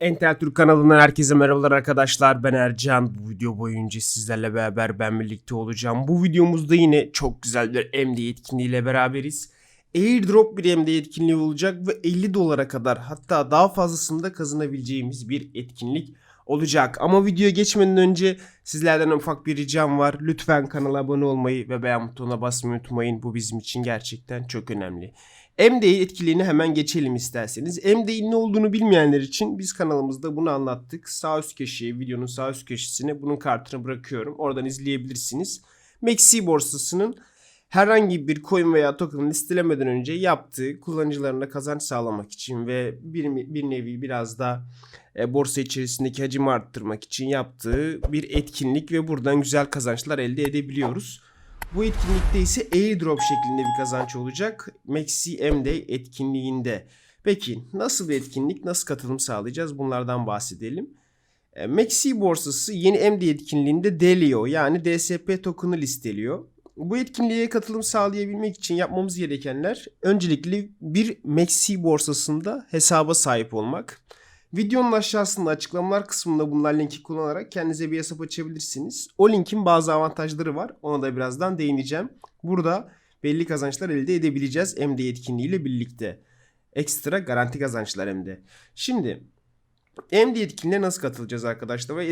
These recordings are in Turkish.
Entel Türk kanalından herkese merhabalar arkadaşlar. Ben Ercan. Bu video boyunca sizlerle beraber ben birlikte olacağım. Bu videomuzda yine çok güzel bir MD etkinliğiyle beraberiz. Airdrop bir MD etkinliği olacak ve 50 dolara kadar hatta daha fazlasını da kazanabileceğimiz bir etkinlik olacak. Ama videoya geçmeden önce sizlerden ufak bir ricam var. Lütfen kanala abone olmayı ve beğen butonuna basmayı unutmayın. Bu bizim için gerçekten çok önemli. MDA etkinliğine hemen geçelim isterseniz. MDA'nin ne olduğunu bilmeyenler için biz kanalımızda bunu anlattık. Sağ üst köşeye, videonun sağ üst köşesine bunun kartını bırakıyorum. Oradan izleyebilirsiniz. Maxi borsasının herhangi bir coin veya token listelemeden önce yaptığı kullanıcılarına kazanç sağlamak için ve bir, bir nevi biraz da e, borsa içerisindeki hacmi arttırmak için yaptığı bir etkinlik ve buradan güzel kazançlar elde edebiliyoruz. Bu etkinlikte ise airdrop şeklinde bir kazanç olacak. Maxi MD etkinliğinde. Peki nasıl bir etkinlik, nasıl katılım sağlayacağız bunlardan bahsedelim. E, Maxi borsası yeni MD etkinliğinde Delio yani DSP token'ı listeliyor. Bu etkinliğe katılım sağlayabilmek için yapmamız gerekenler öncelikle bir Maxi borsasında hesaba sahip olmak. Videonun aşağısında açıklamalar kısmında bunlar linki kullanarak kendinize bir hesap açabilirsiniz. O linkin bazı avantajları var. Ona da birazdan değineceğim. Burada belli kazançlar elde edebileceğiz MD etkinliğiyle birlikte. Ekstra garanti kazançlar hem. Şimdi MD etkinliğine nasıl katılacağız arkadaşlar ve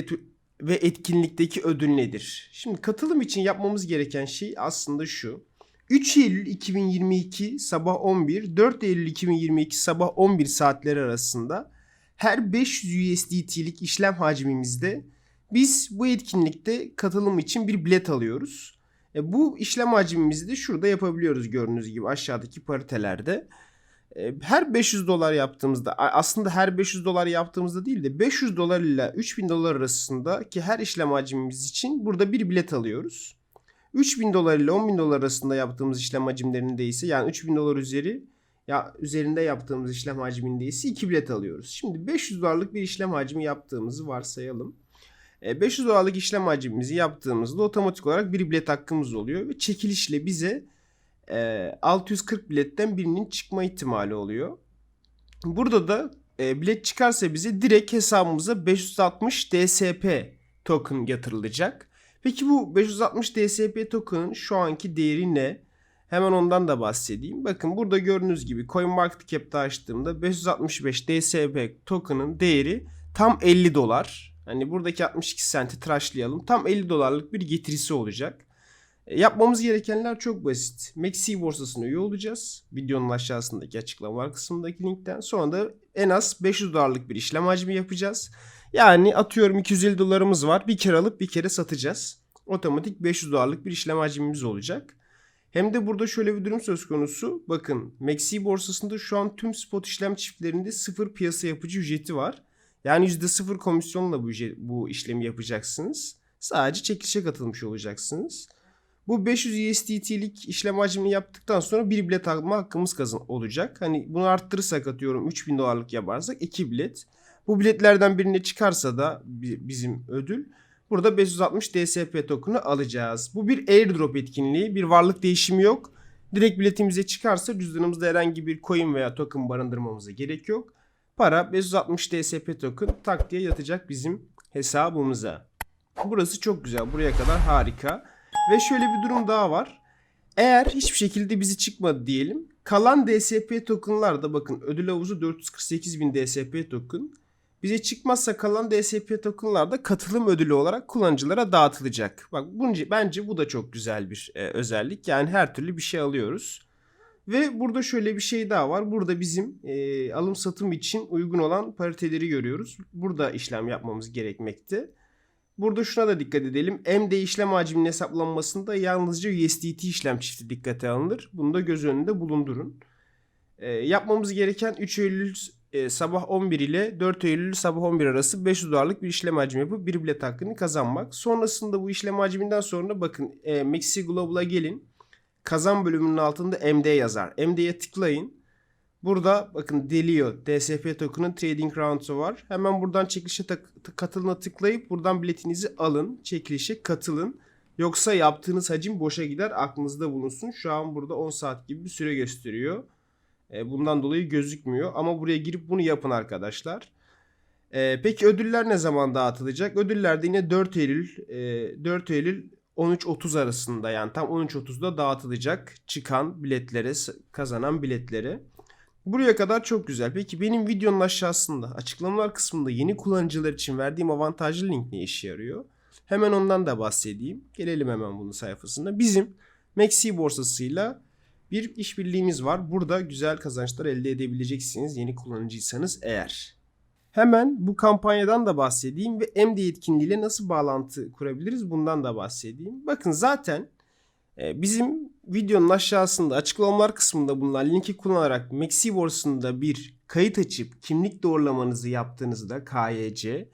ve etkinlikteki ödül nedir? Şimdi katılım için yapmamız gereken şey aslında şu. 3 Eylül 2022 sabah 11, 4 Eylül 2022 sabah 11 saatleri arasında her 500 USDT'lik işlem hacmimizde biz bu etkinlikte katılım için bir bilet alıyoruz. E, bu işlem hacmimizi de şurada yapabiliyoruz gördüğünüz gibi aşağıdaki paritelerde. E, her 500 dolar yaptığımızda aslında her 500 dolar yaptığımızda değil de 500 dolar ile 3000 dolar arasındaki her işlem hacmimiz için burada bir bilet alıyoruz. 3000 dolar ile 10.000 dolar arasında yaptığımız işlem hacimlerinde ise yani 3000 dolar üzeri ya üzerinde yaptığımız işlem hacminde ise 2 bilet alıyoruz. Şimdi 500 dolarlık bir işlem hacmi yaptığımızı varsayalım. 500 E, dolarlık işlem hacmimizi yaptığımızda otomatik olarak bir bilet hakkımız oluyor ve çekilişle bize e, 640 biletten birinin çıkma ihtimali oluyor. Burada da e, bilet çıkarsa bize direkt hesabımıza 560 DSP token yatırılacak. Peki bu 560 DSP token'ın şu anki değeri ne? Hemen ondan da bahsedeyim. Bakın burada gördüğünüz gibi CoinMarketCap'te açtığımda 565 DSP token'ın değeri tam 50 dolar. Hani buradaki 62 senti tıraşlayalım. Tam 50 dolarlık bir getirisi olacak. E, yapmamız gerekenler çok basit. Maxi borsasına üye olacağız. Videonun aşağısındaki açıklamalar kısmındaki linkten. Sonra da en az 500 dolarlık bir işlem hacmi yapacağız. Yani atıyorum 250 dolarımız var. Bir kere alıp bir kere satacağız. Otomatik 500 dolarlık bir işlem hacmimiz olacak. Hem de burada şöyle bir durum söz konusu. Bakın Maxi borsasında şu an tüm spot işlem çiftlerinde sıfır piyasa yapıcı ücreti var. Yani %0 komisyonla bu, bu işlemi yapacaksınız. Sadece çekilişe katılmış olacaksınız. Bu 500 USDT'lik işlem hacmini yaptıktan sonra bir bilet alma hakkımız kazan olacak. Hani bunu arttırırsak atıyorum 3000 dolarlık yaparsak 2 bilet. Bu biletlerden birine çıkarsa da bi- bizim ödül burada 560 DSP token'ı alacağız. Bu bir airdrop etkinliği. Bir varlık değişimi yok. Direkt biletimize çıkarsa cüzdanımızda herhangi bir coin veya token barındırmamıza gerek yok. Para 560 DSP token tak diye yatacak bizim hesabımıza. Burası çok güzel. Buraya kadar harika. Ve şöyle bir durum daha var. Eğer hiçbir şekilde bizi çıkmadı diyelim. Kalan DSP tokenlar da bakın ödül havuzu 448.000 DSP token. Bize çıkmazsa kalan DSP tokenlar da katılım ödülü olarak kullanıcılara dağıtılacak. Bak bunca, bence bu da çok güzel bir e, özellik. Yani her türlü bir şey alıyoruz. Ve burada şöyle bir şey daha var. Burada bizim e, alım satım için uygun olan pariteleri görüyoruz. Burada işlem yapmamız gerekmekte. Burada şuna da dikkat edelim. MD işlem hacminin hesaplanmasında yalnızca USDT işlem çifti dikkate alınır. Bunu da göz önünde bulundurun. E, yapmamız gereken 3 Eylül e, sabah 11 ile 4 Eylül sabah 11 arası 500 dolarlık bir işlem hacmi yapıp bir bilet hakkını kazanmak. Sonrasında bu işlem hacminden sonra bakın e, Maxi Global'a gelin. Kazan bölümünün altında MD yazar. MD'ye tıklayın. Burada bakın Delio DSP token'ın trading round'u var. Hemen buradan çekilişe katılına tıklayıp buradan biletinizi alın. Çekilişe katılın. Yoksa yaptığınız hacim boşa gider. Aklınızda bulunsun. Şu an burada 10 saat gibi bir süre gösteriyor. E, bundan dolayı gözükmüyor. Ama buraya girip bunu yapın arkadaşlar. Ee, peki ödüller ne zaman dağıtılacak? Ödüller de yine 4 Eylül e, 4 Eylül 13.30 arasında yani tam 13.30'da dağıtılacak çıkan biletlere kazanan biletlere. Buraya kadar çok güzel. Peki benim videonun aşağısında açıklamalar kısmında yeni kullanıcılar için verdiğim avantajlı link ne işe yarıyor? Hemen ondan da bahsedeyim. Gelelim hemen bunun sayfasına. Bizim Maxi borsasıyla bir işbirliğimiz var. Burada güzel kazançlar elde edebileceksiniz yeni kullanıcıysanız eğer. Hemen bu kampanyadan da bahsedeyim ve MD etkinliğiyle nasıl bağlantı kurabiliriz bundan da bahsedeyim. Bakın zaten e, bizim videonun aşağısında açıklamalar kısmında bulunan linki kullanarak Maxi bir kayıt açıp kimlik doğrulamanızı yaptığınızda KYC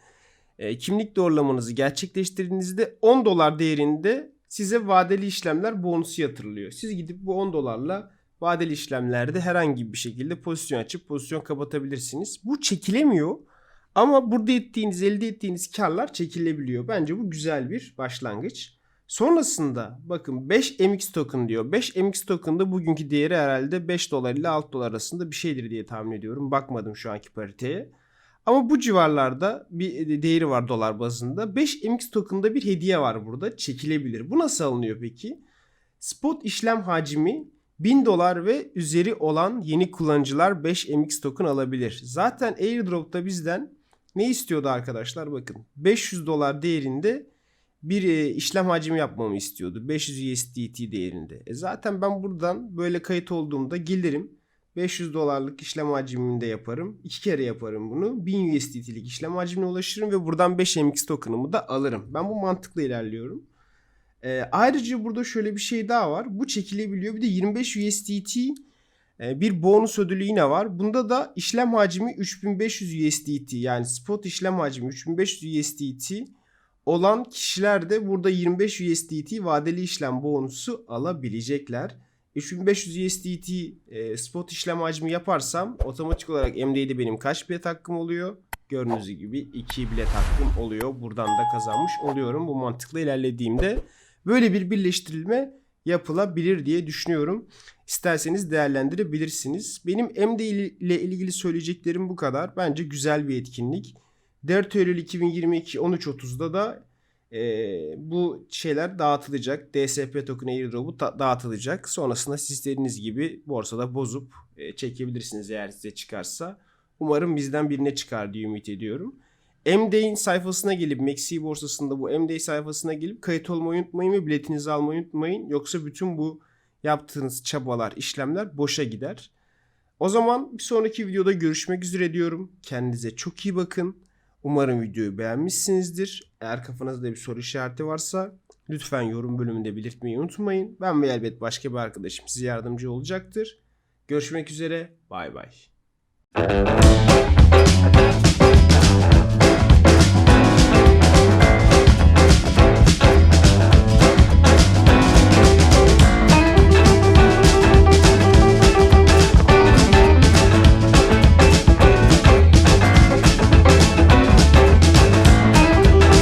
e, kimlik doğrulamanızı gerçekleştirdiğinizde 10 dolar değerinde size vadeli işlemler bonusu yatırılıyor. Siz gidip bu 10 dolarla vadeli işlemlerde herhangi bir şekilde pozisyon açıp pozisyon kapatabilirsiniz. Bu çekilemiyor ama burada ettiğiniz, elde ettiğiniz karlar çekilebiliyor. Bence bu güzel bir başlangıç. Sonrasında bakın 5 MX token diyor. 5 MX token da bugünkü değeri herhalde 5 dolar ile 6 dolar arasında bir şeydir diye tahmin ediyorum. Bakmadım şu anki pariteye. Ama bu civarlarda bir değeri var dolar bazında. 5 MX token'da bir hediye var burada. Çekilebilir. Bu nasıl alınıyor peki? Spot işlem hacmi 1000 dolar ve üzeri olan yeni kullanıcılar 5 MX token alabilir. Zaten airdrop'ta bizden ne istiyordu arkadaşlar? Bakın 500 dolar değerinde bir e, işlem hacmi yapmamı istiyordu. 500 USDT değerinde. E zaten ben buradan böyle kayıt olduğumda gelirim. 500 dolarlık işlem hacminde yaparım. İki kere yaparım bunu. 1000 USDT'lik işlem hacmine ulaşırım ve buradan 5 MX token'ımı da alırım. Ben bu mantıkla ilerliyorum. Ee, ayrıca burada şöyle bir şey daha var. Bu çekilebiliyor. Bir de 25 USDT e, bir bonus ödülü yine var. Bunda da işlem hacmi 3500 USDT yani spot işlem hacmi 3500 USDT olan kişiler de burada 25 USDT vadeli işlem bonusu alabilecekler. 3500 USDT e, spot işlem hacmi yaparsam otomatik olarak MD'de benim kaç bilet hakkım oluyor? Gördüğünüz gibi 2 bilet hakkım oluyor. Buradan da kazanmış oluyorum. Bu mantıkla ilerlediğimde böyle bir birleştirilme yapılabilir diye düşünüyorum. İsterseniz değerlendirebilirsiniz. Benim MD ile ilgili söyleyeceklerim bu kadar. Bence güzel bir etkinlik. 4 Eylül 2022 13.30'da da e, bu şeyler dağıtılacak. DSP token airdrop'u ta- dağıtılacak. Sonrasında siz istediğiniz gibi borsada bozup e, çekebilirsiniz eğer size çıkarsa. Umarım bizden birine çıkar diye ümit ediyorum. MD'in sayfasına gelip Maxi borsasında bu MD sayfasına gelip kayıt olmayı unutmayın ve biletinizi almayı unutmayın. Yoksa bütün bu yaptığınız çabalar, işlemler boşa gider. O zaman bir sonraki videoda görüşmek üzere diyorum. Kendinize çok iyi bakın. Umarım videoyu beğenmişsinizdir. Eğer kafanızda bir soru işareti varsa lütfen yorum bölümünde belirtmeyi unutmayın. Ben ve elbet başka bir arkadaşım size yardımcı olacaktır. Görüşmek üzere. Bay bay.